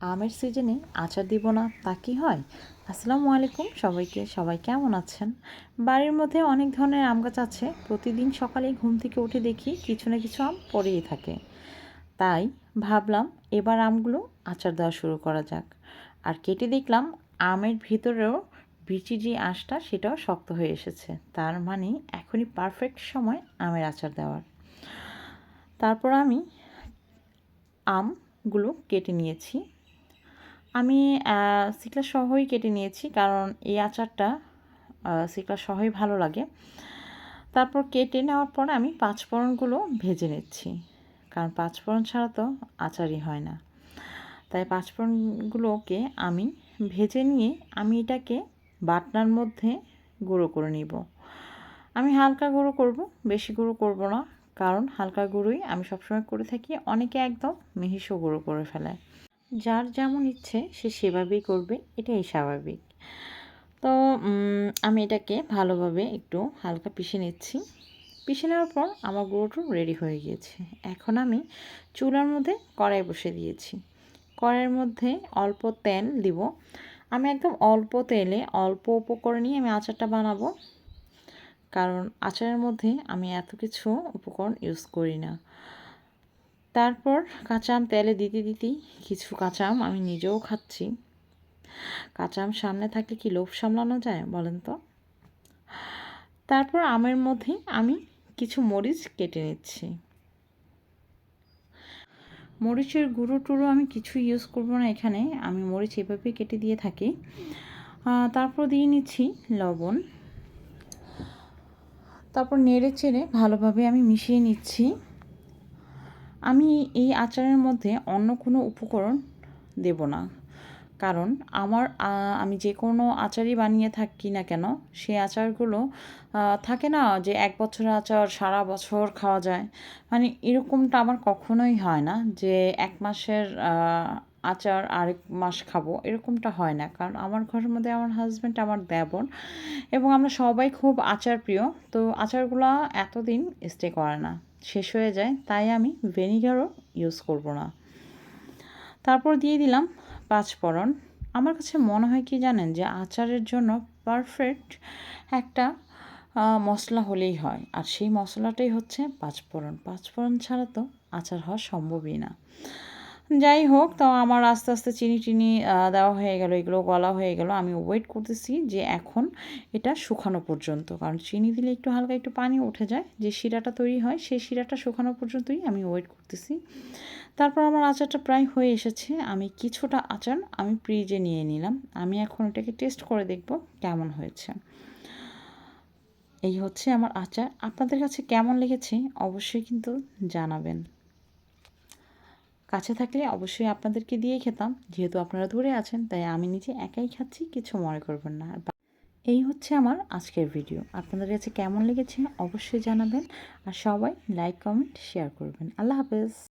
আমের সিজনে আচার দিব না, তা কি হয়? আসসালামু আলাইকুম সবাইকে, সবাই কেমন আছেন? বাড়ির মধ্যে অনেক ধরনের আম গাছ আছে, প্রতিদিন সকালে ঘুম থেকে উঠে দেখি কিছু না কিছু আম পড়েই থাকে। তাই ভাবলাম এবার আমগুলো আচার দেওয়া শুরু করা যাক। আর কেটে দেখলাম আমের ভিতরেও বিচি যে আঁশটা, সেটাও শক্ত হয়ে এসেছে। তার মানে এখনই পারফেক্ট সময় আমের আচার দেওয়ার। তারপর আমি আমগুলো কেটে নিয়েছি। আমি সিকলা সহই কেটে নিয়েছি কারণ এই আচারটা সিকলা সহই ভালো লাগে। তারপর কেটে নেওয়ার পরে আমি পাঁচফোড়নগুলো ভেজে নিচ্ছি। কারণ পাঁচফোড়ন ছাড়া তো আচারই হয় না। তাই পাঁচফোড়নগুলোকে আমি ভেজে নিয়ে আমি এটাকে বাটনার মধ্যে গুঁড়ো করে নিব। আমি হালকা গুঁড়ো করব, বেশি গুঁড়ো করব না। কারণ হালকা গুঁড়োই আমি সবসময় করে থাকি, অনেকে একদম মিহিসও গুঁড়ো করে ফেলে। যার যেমন ইচ্ছে সে সেভাবেই করবে, এটাই স্বাভাবিক। তো আমি এটাকে ভালোভাবে একটু হালকা পিষে নিচ্ছি। পিষে নেওয়ার পর আমার গুঁড়োটা রেডি হয়ে গিয়েছে। এখন আমি চুলার মধ্যে কড়াই বসে দিয়েছি। কড়াইয়ের মধ্যে অল্প তেল দিব। আমি একদম অল্প তেলে অল্প উপকরণ নিয়ে আমি আচারটা বানাবো। কারণ আচারের মধ্যে আমি এত কিছু উপকরণ ইউজ করি না। তারপর কাঁচা আম তেলে দিতে দিতেই কিছু কাঁচা আম আমি নিজেও খাচ্ছি। কাঁচা আম সামনে থাকলে কি লোভ সামলানো যায় বলেন তো? তারপর আমের মধ্যে আমি কিছু মরিচ কেটে নিচ্ছি। মরিচের গুঁড়ো টুড়ো আমি কিছু ইউজ করব না এখানে, আমি মরিচ এভাবেই কেটে দিয়ে থাকি। তারপর দিয়ে নিচ্ছি লবণ। তারপর নেড়ে চেড়ে ভালোভাবে আমি মিশিয়ে নিচ্ছি। আমি এই আচারের মধ্যে অন্য কোনো উপকরণ দেব না। কারণ আমার আমি যে কোনো আচারই বানিয়ে থাকি না কেন সেই আচারগুলো থাকে না যে এক বছরের আচার সারা বছর খাওয়া যায়। মানে এরকমটা আমার কখনোই হয় না যে এক মাসের আচার আরেক মাস খাব, এরকমটা হয় না। কারণ আমার ঘরের মধ্যে আমার হাজব্যান্ড আমার দেবর এবং আমরা সবাই খুব আচার প্রিয় তো আচারগুলো এতদিন স্টে করে না। শেষ হয়ে যায়, তাই আমি ভেনিগারও ইউজ করব না। তারপর দিয়ে দিলাম পাঁচফোড়ন আমার কাছে মনে হয় কি জানেন যে আচারের জন্য পারফেক্ট একটা মশলা হলেই হয়। আর সেই মশলাটাই হচ্ছে পাঁচফোড়ন পাঁচফোড়ন ছাড়া তো আচার হওয়া সম্ভবই না। যাই হোক, তো আমার আস্তে আস্তে চিনি টিনি দেওয়া হয়ে গেল, এগুলো গলা হয়ে গেল। আমি ওয়েট করতেছি যে এখন এটা শুকানো পর্যন্ত, কারণ চিনি দিলে একটু হালকা একটু পানি উঠে যায়। যে শিরাটা তৈরি হয়, সেই শিরাটা শুকানো পর্যন্তই আমি ওয়েট করতেছি। তারপর আমার আচারটা প্রায় হয়ে এসেছে। আমি কিছুটা আচার আমি ফ্রিজে নিয়ে নিলাম। আমি এখন এটাকে টেস্ট করে দেখব কেমন হয়েছে। এই হচ্ছে আমার আচার। আপনাদের কাছে কেমন লেগেছে? অবশ্যই কিন্তু জানাবেন। কাছে থাকলে অবশ্যই আপনাদেরকে দিয়ে খেতাম। যেহেতু আপনারা দূরে আছেন, তাই আমি নিজে একাই খাচ্ছি, কিছু মনে করবেন না। এই হচ্ছে আমার আজকের ভিডিও। আপনাদের কাছে কেমন লেগেছে অবশ্যই জানাবেন। আর সবাই লাইক, কমেন্ট, শেয়ার করবেন। আল্লাহ হাফেজ।